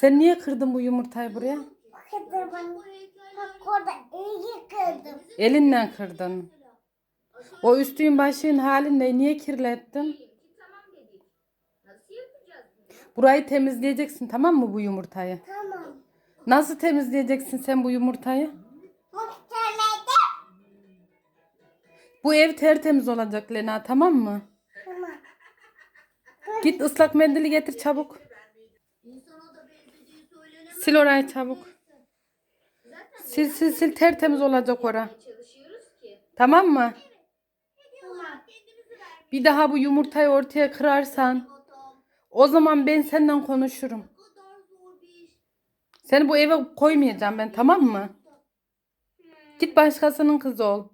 Sen niye kırdın bu yumurtayı buraya? Kırdım ben. Bak orada iyi kırdım. Elinle kırdın. O üstün başın halinde niye kirlettin? Burayı temizleyeceksin tamam mı bu yumurtayı? Tamam. Nasıl temizleyeceksin sen bu yumurtayı? Bu ev tertemiz olacak Lena tamam mı? Tamam. Git ıslak mendili getir çabuk. Sil orayı çabuk. Sil sil sil tertemiz olacak ora. Tamam mı? Bir daha bu yumurtayı ortaya kırarsan o zaman ben senden konuşurum. Seni bu eve koymayacağım ben tamam mı? Git başkasının kızı ol.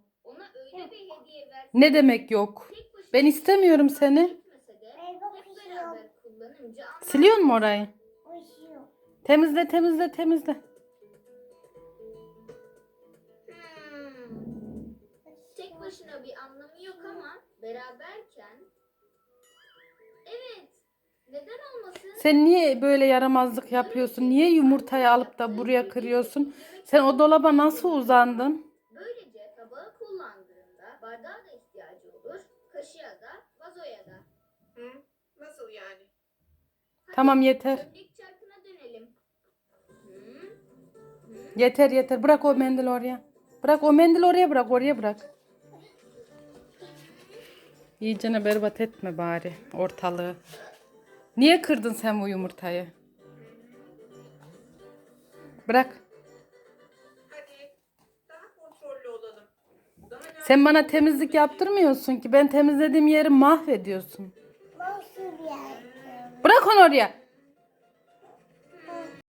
Ne demek yok? Ben istemiyorum seni. Siliyor mu orayı? Temizle temizle temizle. Hmm. Tek başına bir anlamı yok ama beraberken evet neden olmasın? Sen niye böyle yaramazlık yapıyorsun? Niye yumurtayı alıp da buraya kırıyorsun? Sen o dolaba nasıl uzandın? Böylece tabağı kullandığında bardağa da ihtiyacı olur, kaşığa da, vazoya da. Hı? Nasıl yani? Tamam yeter. Çömlek Yeter yeter. Bırak o mendil oraya. Bırak o mendil oraya bırak. Oraya bırak. İyicene berbat etme bari ortalığı. Niye kırdın sen bu yumurtayı? Bırak. Sen bana temizlik yaptırmıyorsun ki. Ben temizlediğim yeri mahvediyorsun. Bırak onu oraya.